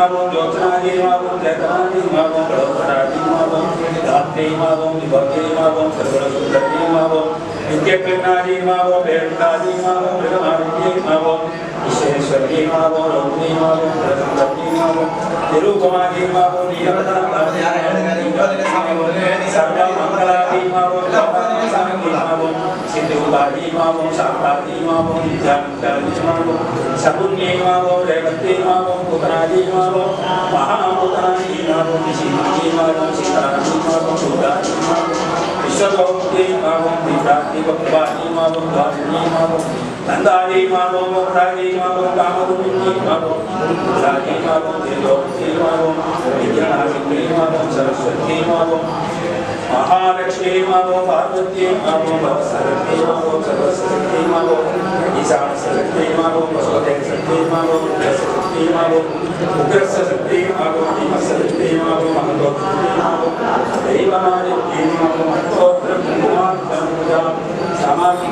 மாவோம் யோசனாதே மாவோம் ஜகனாதே மாவோம் பிரபுடாதே மாவோம் தாத்தே மாவோம் விபத்தே மாவோம் சர்வரசுந்தரே மாவோம் நித்யகண்ணாதே மாவோம் வேண்டாதே மாவோம் மிருகமாவித்யே மாவோம் ஈஸ்வரே மாவோம் ரவுதே மாவோம் பிரசுந்தரே மாவோம் திருகுமாரே மாவோம் நீலமதாம் சர்வமங்கலாதே மாவோம் Imam Sidhu Bari Imam Sabrati Imam Jandal Imam Sabunya Imam Revati Imam Putradi Imam Mahaputradi Imam Sinaji Imam Sitari Imam Sudari Imam Vishwabhakti Imam Vibrati Bhakbani Imam Bhajani Imam Nandari Imam Mokhrani Imam Kamaduni Imam Rani Imam Dilokti Imam Vidyanasikri Imam Saraswati Imam Mahalakshmi మగో Parvati మగో సరస్వీ మగో Saraswati మగో ఈశాన సరస్వీ మగో పశుదే సరస్వీ మగో సరస్వీ మగో ఉగ్ర సరస్వీ మగో భీమ సరస్వీ మగో మహతో మగో దైవమాని మగో మహతో బ్రహ్మాత్మ సమాధి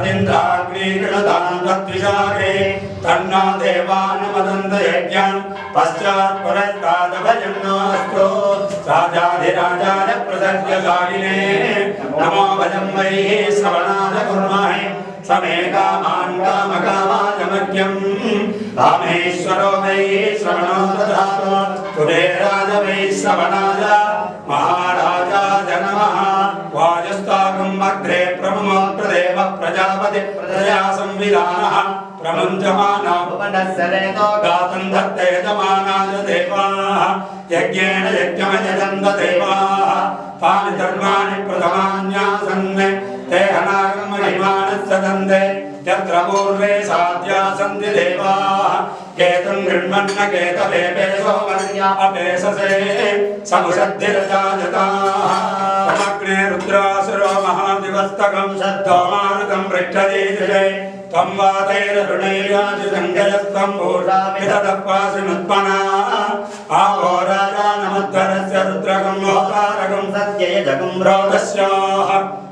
तदिन्द्राग्निगृणतां तद्विशाखे तन्नो देवानुमदन्त यज्ञम् पश्चात् पुरस्तादभजन्नोऽस्तु राजाधिराजाय प्रसज्यशालिने नमो भजं वै श्रवणाय कुर्महे समे कामान् कामकामायमज्ञम् कामेश्वरो वै श्रवणो ददातु कुबेराज वै श्रवणाय महाराजाय नमः वायुस्ताकम् अग्रे प्रमुमोऽत्रदेव प्रजापति प्रजया संविधानः प्रमुञ्चमाना गातं धत्ते यजमानाय देवाः यज्ञेन यज्ञमयजन्त देवाः तानि धर्माणि प्रथमान्यासन् ते हनागं महिमानः सदन्ते यत्र पूर्वे साध्या सन्ति देवाः केतुं गृह्णन्न केतवेपे सोमर्या अपेससे समुषद्धिरजायताः तमग्ने रुद्रासुरो महादिवस्तकं शब्दोमारुतं விட்டதேதிலே தம் வாதைர ருணையாதி சங்கயஸ்தம் பூராமிதப்பாசுமுத்மனா ஆவோ ராஜா நமத்வரஸ்ய ருத்ரகம் லோகாரகம் சத்யய ஜகம் ரோதஸ்யாஹ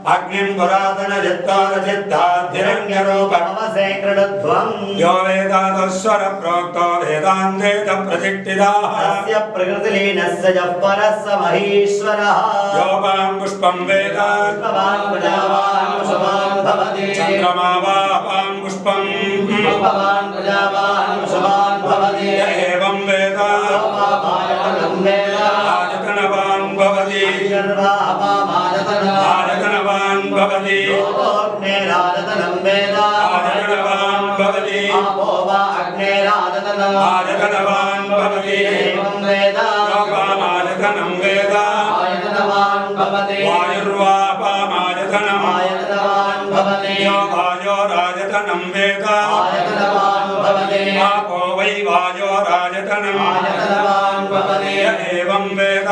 అగ్నిం పురాతన చిత్తారచిత్తాధిరంగరూపమసే క్రీడధ్వం యో వేదాదస్వర ప్రోక్తో వేదాంగేత ప్రతిష్ఠితాస్య ప్రకృతిలీనస్య జ పరస్స మహీశ్వరః. యోపాం పుష్పం వేద. పుష్పవాన్ ప్రజావాన్ పుష్పవాన్ భవతి. చంద్రమావాపాం పుష్పం. పుష్పవాన్ ప్రజావాన్ పుష్పవాన్ భవతి. ఏవం వేద. యోపాపాయం వేద. ఆచరణవాన్ భవతి. అక్షర్వాపామా भवति योगोऽग्नेरायतनं वेद आयतनवान् भवति आपो वा अग्नेरायतनम् आयतनवान् भवति एवं वेद योपामायतनं वेद आयतनवान् भवति वायुर्वापामायतनम् आयतनवान् भवति यो वायोरायतनं वेद आयतनवान् भवति आपो वै वायोरायतनम् आयतनवान् भवति य एवं वेद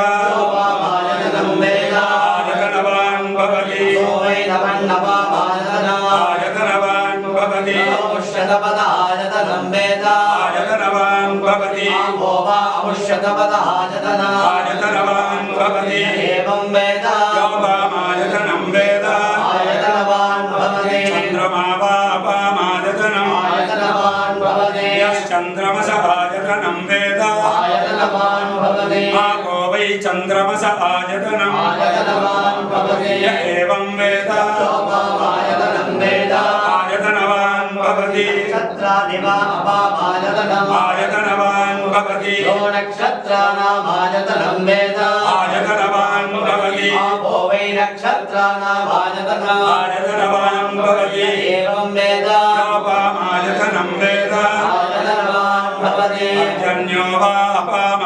वा अमुष्यतपदायतनम् आयतनवान् भवति एवं वेद योपामायतनं वेद आयतनवान् भवति चन्द्रमा वापामायतनम् आयतनवान् भवति यश्चन्द्रमस आयतनं वेद आयतनवान् भवति आपो वै चन्द्रमस आयतनम् आयतनवान् भवति य एवं वेद योपामायतनं वेद आयतनवान् भवति नक्षत्राणि वा अपामायतनम् आयतनवान् भवति यो नक्षत्राणामायतनं वेद आयतनवान् भवति आपो वै नक्षत्राणामायतनम् आयतनवान् भवति एवं वेद योपामायतनं वेद आयतनवान् भवति पर्जन्यो वापामायतनम् आयतनवान् भवति यः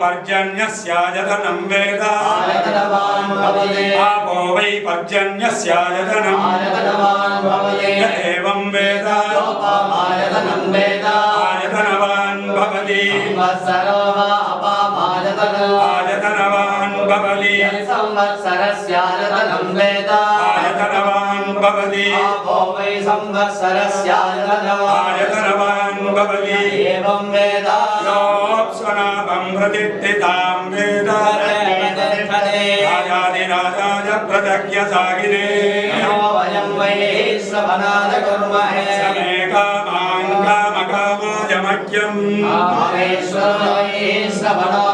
पर्जन्यस्यायतनं वेद आयतनवान् भवति आपो वै पर्जन्यस्यायतनम् आयतनवान् भवति य एवं वेद योपामायतनं वेद आयतनवान् भवति संवत्सरो वा अपामायतनम् आयतनवान् भवति संवत्सरस्यायतनं वेद आयतनवान् भवति आपो वै संवत्सरस्यायतनम् आयतनवान् भवति एवं वेद योऽप्स्वनाभं प्रतिष्ठितां वेद राजाधिराजाय प्रदज्ञसागिने नमो वयं वै श्रवणाद कुर्महे समे कामान् कामकामायमह्यम् कामेश्वरो वै श्रवणो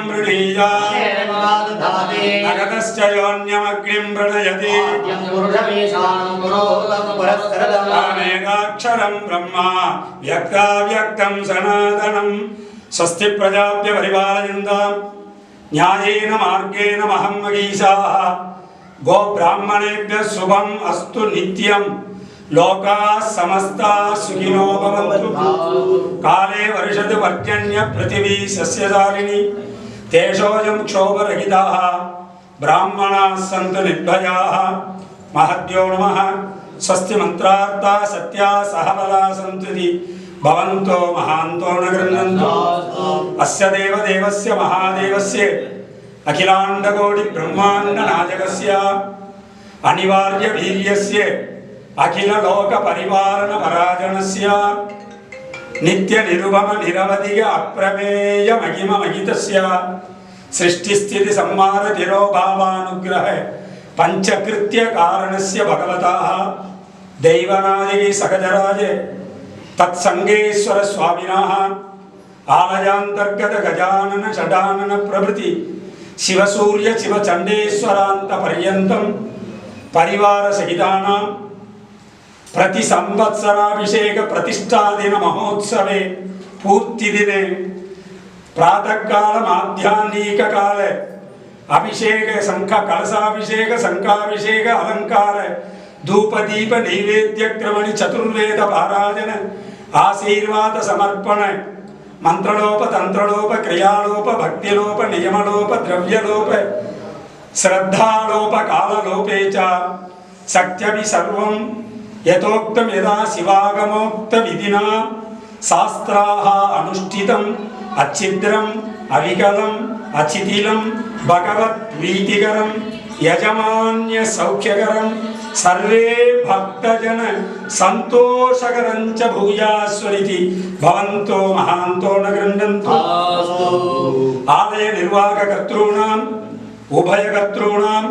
శ్రవణం వృణీయాగతశ్చయోన్యమగ్నిం ప్రణయతి అనేకాక్షరం బ్రహ్మ వ్యక్తావ్యక్తం సనాతనం స్వస్తి ప్రజాభ్య పరిపాలయంతాం న్యాయేన మార్గేణ మహం మగీషాః గోబ్రాహ్మణేభ్య శుభం అస్తు నిత్యం లోకా సమస్తా సుఖినో భవంతు కాలే వర్షతు పర్జన్య పృథివీ సస్యదారిణి తేషోయం క్షోభరహిత బ్రాహ్మణాः సంతు నిర్భయా మహద్యో నమ స్వస్తి మంత్రార్థ సత్యా సహబలా సంతుది భవంతో మహాంతో న గృహంతు అస్య దేవదేవస్య మహాదేవస్య అఖిలాండకోటి బ్రహ్మాండ నాయకస్య అనివార్య వీర్యస్య అఖిల లోక పరివారణ పరాజనస్య. నిత్య నిరుపమ నిరవధిగా అప్రమేయ మహిమ మహితస్య. సృష్టి స్థితి సంహార తిరోభావానుగ్రహ పంచకృత్య కారణస్య భగవత. దైవనాది సహజరాజ తత్సంగేశ్వర స్వామినः. ఆలయాంతర్గత గజానన షడానన ప్రభృతి శివసూర్య శివచండేశ్వరాంత పర్యంతం. పరివార సహితానాం ప్రతి సంవత్సరాభిషేక ప్రతిష్టాదిన మహోత్సవే పూర్తి దినే. ప్రాతకాల మాధ్యాహ్నికాల అభిషేక శంఖ కలసాభిషేక శంఖాభిషేక అలంకార. ధూపదీప నైవేద్యక్రమణి చతుర్వేద పారాజన ఆశీర్వాద సమర్పణ. మంత్రలోప తంత్రలోప క్రియాలోప భక్తిలోప నియమలోప ద్రవ్యలోప. శ్రద్ధాలోప కాలలోపే చ. సత్యమి సర్వం యథోక్తం యదా శివాగమోక్త విధినా శాస్త్రాः అనుష్ఠితం అచ్ఛిద్రం అవికలం అచితిలం భగవత్ ప్రీతికరం యజమాన్య సౌఖ్యకరం సర్వే భక్తజన సంతోషకరం చ భూయాస్వరితి. భవంతో మహాంతో న గృహంతు ఆలయ నిర్వాహకర్తॄణాం ఉభయకర్తॄణాం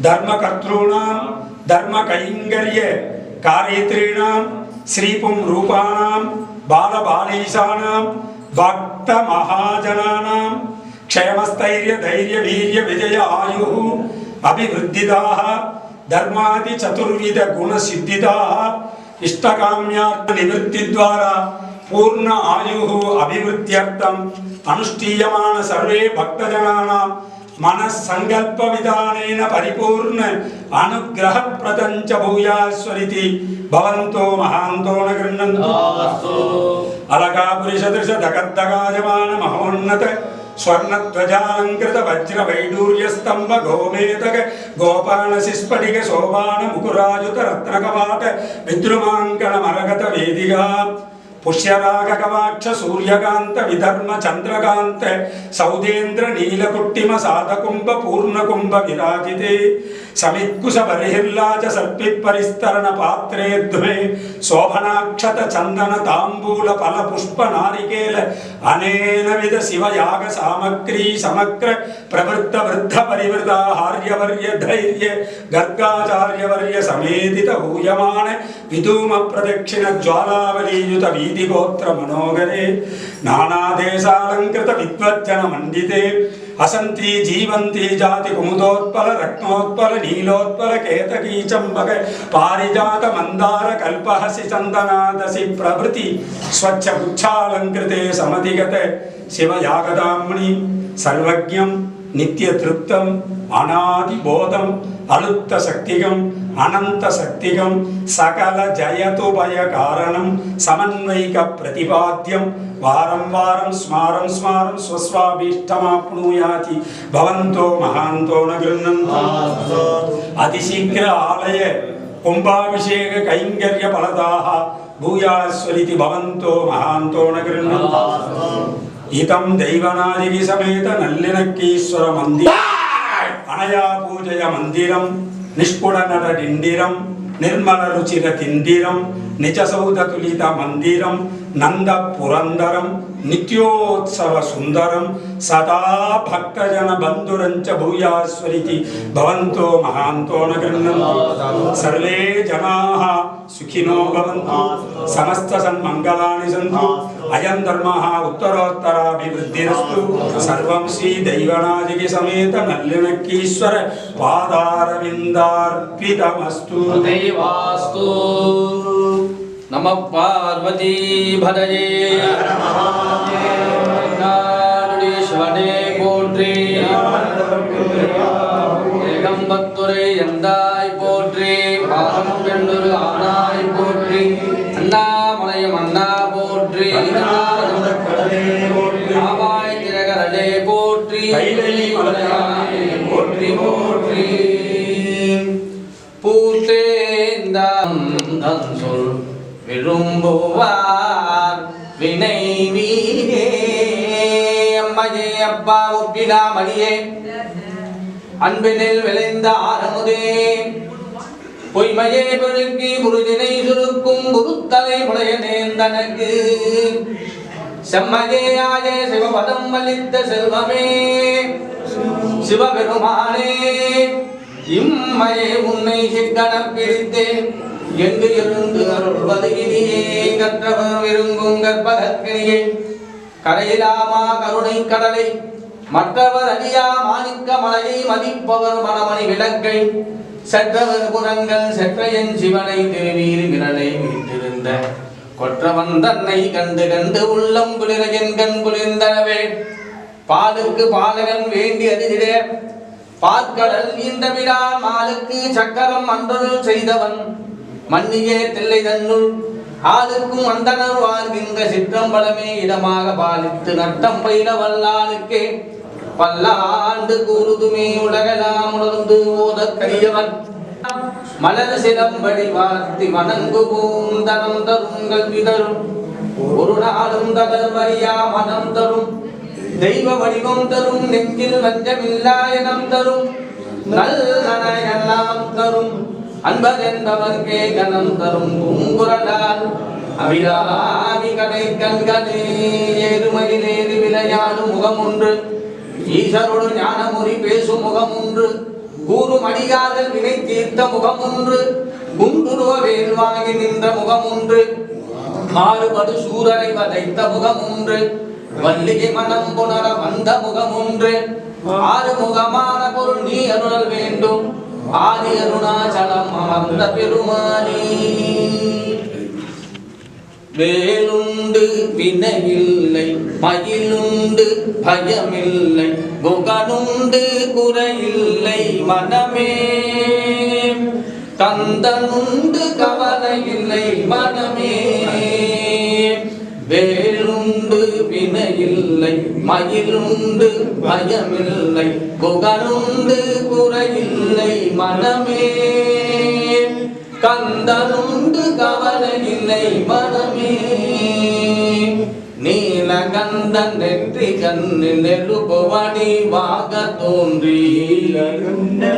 ధర్మకర్తॄణాం ధర్మకైంగర్య కార్యత్రీణాం శ్రీపుం రూపాణాం బాలబాలీశానాం భక్త మహాజనానాం క్షేమస్థైర్య ధైర్య వీర్య విజయ ఆయు అభివృద్ధిదాః ధర్మాది చతుర్విధ గుణసిద్ధిదా ఇష్టకామ్యార్థ నివృత్తి ద్వారా పూర్ణ ఆయు అభివృద్ధ్యర్థం అనుష్ఠీయమాన సర్వే భక్తజనానాం. మన సంకల్ప విధానేన పరిపూర్ణ అనుగ్రహ ప్రదంచ భూయాస్వరితి భవంతో మహాంతో గృహంతు అలగా పురుషదృశ దగద్దగాజమాన మహోన్నత స్వర్ణధ్వజాలంకృత వజ్ర వైడూర్య స్తంభ గోమేతక గోపాల శిస్ఫటిక శోభాన ముకురాజుత రత్నకవాట విద్రుమాంకణ మరగత వేదిగా పుష్యరాగకవాక్ష సూర్యకాంత విధర్మ చంద్రకాంత సౌదేంద్ర నీలకుట్టిమ సాధకుంభ పూర్ణకుంభ విరాజితే సమిత్కుశ బర్హిర్లాజ సర్పి పరిస్తరణ పాత్రే ద్వే శోభనాక్షత చందన తాంబూల ఫల పుష్ప నారికేల అనేన విధ శివయాగ సామగ్రీ సమగ్ర ప్రవృత్త వృద్ధ పరివృత హార్యవర్య ధైర్య గర్గాచార్యవర్య సమేదిత హూయమాన విధూమ ప్రదక్షిణ జ్వాలావలీయుత వీధి इति गोत्रमनोहरे नानादेशालङ्कृत विद्वज्जनमण्डिते असन्ति जीवन्ति जातिकुमुदोत्पलरत्नोत्पलनीलोत्पलकेतकीचम्बक पारिजातमन्दारकल्पहसि चन्दनादसि प्रभृति स्वच्छगुच्छालङ्कृते समधिगत शिवयागदाम्नि सर्वज्ञं नित्यतृप्तम् अनादिबोधम् अलुप्तशक्तिकम् అనంత శక్తిగం సకల జయతుభయ కారణం సమన్వయిక ప్రతిపాద్యం. వారం వారం స్మారం స్మారం స్వస్వాభీష్టమాప్నుయాతి. భవంతో మహాంతో న గృహంతు అతిశీఘ్ర ఆలయ కుంభాభిషేక కైంకర్య ఫలదాః భూయాస్వరితి భవంతో మహాంతో ఇతం దైవనాదికి సమేత నల్లినక్కీశ్వర మందిర. అనయా పూజయ మందిరం. నిష్పుడనర డిండిరం నిర్మల రుచిర తిండిరం నిజ సౌధతులిత మందిరం నంద పురందరం నిత్యోత్సవ సుందరం సదా భక్తజన బంధురంచ భూయాస్వరితి భవంతో మహాంతో న సర్వే జనా సుఖినో భవంతు సమస్త సన్మంగళాని సంతు. ಅಯಂ ಧರ್ಮ ಉತ್ತರೋತ್ತರ ಅಭಿವೃದ್ಧಿರಸ್ತು ಸರ್ವಂ ಶ್ರೀ ದೈವನಾಜಿಗೆ ಸಮೇತ ನಲ್ಲಿಣಕ್ಕೀಶ್ವರ ಪಾದಾರವಿಂದಾರ್ಪಿತಮಸ್ತು ದೈವಾಸ್ತು ನಮ ಪಾರ್ವತಿ ಭದೇ ಶಿವನೇ ಕೋಟ್ರಿ ಎಂಬತ್ತುರೇ ಎಂದ போற்றி போற்றி கைலை சொல் விரும்புவார் வினை அம்மையே அப்பா ஒப்பிடாமணியே அன்பினில் விளைந்த ஆரமுதே. பொய்மையே பெருக்கி குருதினை சுருக்கும் குருத்தலை முளைய நேர்ந்தனக்கு செம்மையே செம்மையாய சிவபதம் வலித்த செல்வமே. சிவபெருமானே இம்மையே உன்னை சிக்கனம் பிரித்தேன். எங்கு எழுந்து அருள்வது இனியே கற்றவர் விரும்பும் கற்பகக்கினியே கரையிலாமா கருணை கடலை மற்றவர் அறியா மாணிக்க மலையை மதிப்பவர் மணமணி விளக்கை. செற்றவர் புறங்கள் செற்றையன் சிவனை திருவீர் விரலை வீட்டிருந்த கொற்றவன் தன்னை கண்டு கண்டு உள்ளம் குளிர என் கண் குளிர்ந்தனவே. பாலுக்கு பாலகன் வேண்டி அறிதிட பார்க்கடல் இந்த விழா மாலுக்கு சக்கரம் அன்றருள் செய்தவன். மன்னியே தில்லை தன்னுள். ஆளுக்கும் அந்தனர் வாழ்கின்ற சிற்றம்பலமே இடமாக பாலித்து நட்டம் பயில வல்லாளுக்கே பல்லாண்டு கூறுதுமே உலகலாம் உணர்ந்து ஓத கரியவன் மலர் சிலம்படி வாழ்த்தி வணங்கு பூந்தனம் தரும் கல்வி தரும் ஒரு நாளும் தகர் வரியா மனம் தரும். தெய்வ வடிவம் தரும் நெஞ்சில் வஞ்சமில்லா இனம் தரும். நல்லன எல்லாம் தரும். அன்பர் என்பவர்க்கே கனம் தரும் பூங்குரலால். அபிராமி கடை கண்களே ஏறுமையிலேறி விளையாடும் முகம் ஒன்று ஈசரோடு ஞானமுறி பேசும் முகம் ஒன்று கூறும் அடியார்கள் வினை தீர்த்த முகம் ஒன்று குண்டுருவ வேல் வாங்கி நின்ற முகம் ஒன்று மாறுபடு சூரரை வதைத்த முகம் ஒன்று வள்ளிகை மனம் புணர வந்த முகம் ஒன்று ஆறு முகமான பொருள் நீ அருளல் வேண்டும் ஆதி அருணாச்சலம் அமர்ந்த பெருமானே. வேலுண்டு வினையில்லை மயிலுண்டு பயமில்லை குகனுண்டு குறையில்லை மனமே. கந்தனுண்டு கவலையில்லை மனமே. வேலுண்டு வினையில்லை மயிலுண்டு பயமில்லை குகனுண்டு குறையில்லை மனமே. கந்தனுண்டு கவலையில்லை மனமே. நீல கந்தன் நெற்றி கண்ணில் நெருப்புவடி வாக தோன்றி.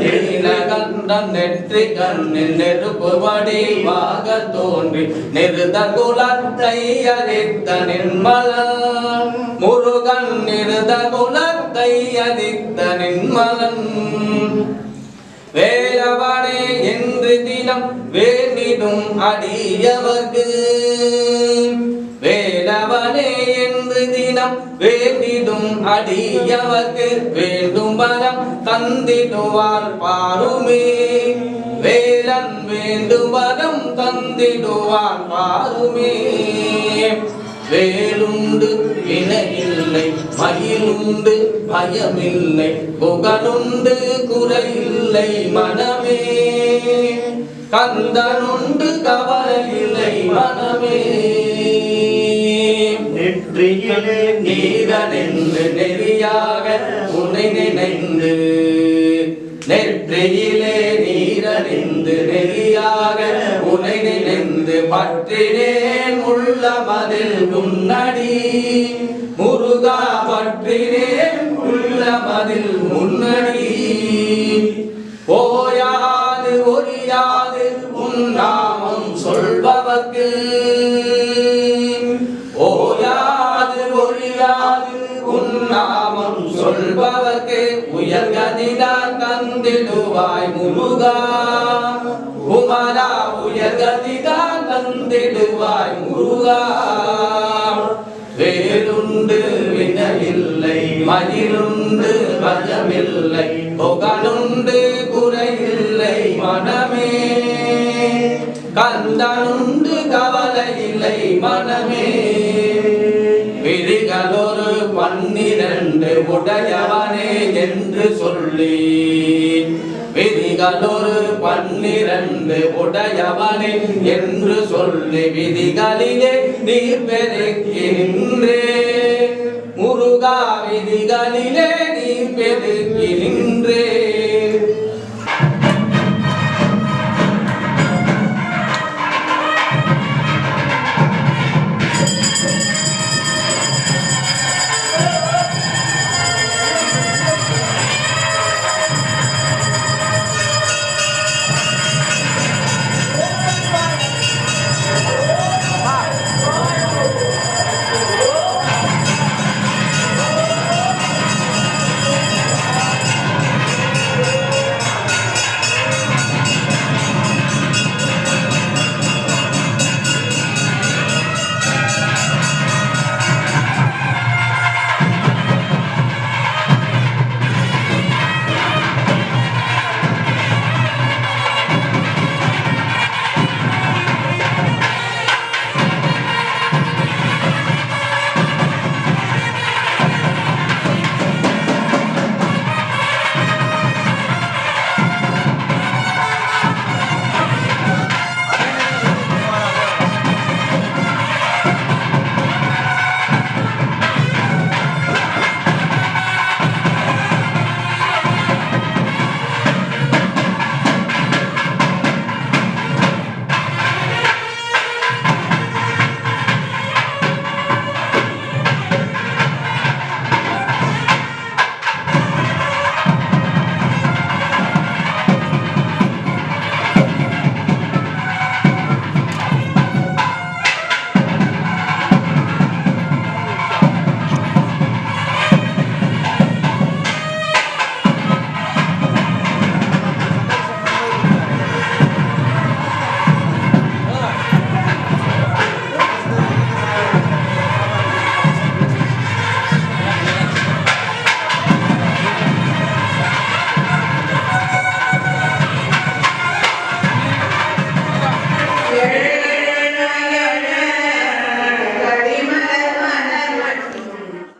நீல கந்தன் நெற்றி கண்ணில் நெருப்புவடி வாக தோன்றி. நிறுத குலத்தை அறித்த நின்மலன். முருகன் நிறுத குலத்தை அறித்த நிர்மலன் வேலவனே என்று தினம் வேண்டிடும் அடியவர்க்கு. வேலவனே என்று தினம் வேண்டிடும் அடியவர்க்கு வேண்டும் வரம் தந்திடுவார் பாருமே. வேலன் வேண்டும் வரம் தந்திடுவார் பாருமே. வேலுண்டு வினை இல்லை மயிலுண்டு பயமில்லை. புகழுண்டு குறையில்லை மனமே. கந்தனுண்டு கவலையில்லை மனமே. நெற்றியிலே நீதனென்று நெறியாக உன்னை நினைந்து நெற்றியிலே நீரணிந்து நெறியாக உனை நினைந்து பற்றினேன் உள்ளமதில் முன்னடி. முருகா பற்றினேன் உள்ளமதில் முன்னடி. தருவாய் முருகா உமரா உயர்கதிதான் தந்திடுவாய் முருகா. வேலுண்டு வினவில்லை மதிலுண்டு பஜமில்லை புகழுண்டு குறையில்லை மனமே. கந்தனுண்டு கவலை இல்லை மனமே. விழிகளோ பன்னிரண்டு உடையவனே என்று சொல்லி விதிகளொரு பன்னிரண்டு உடையவனே என்று சொல்லி விதிகளிலே நீ பெருக்கி நின்றே முருகா விதிகளிலே நீ பெருக்கி நின்றே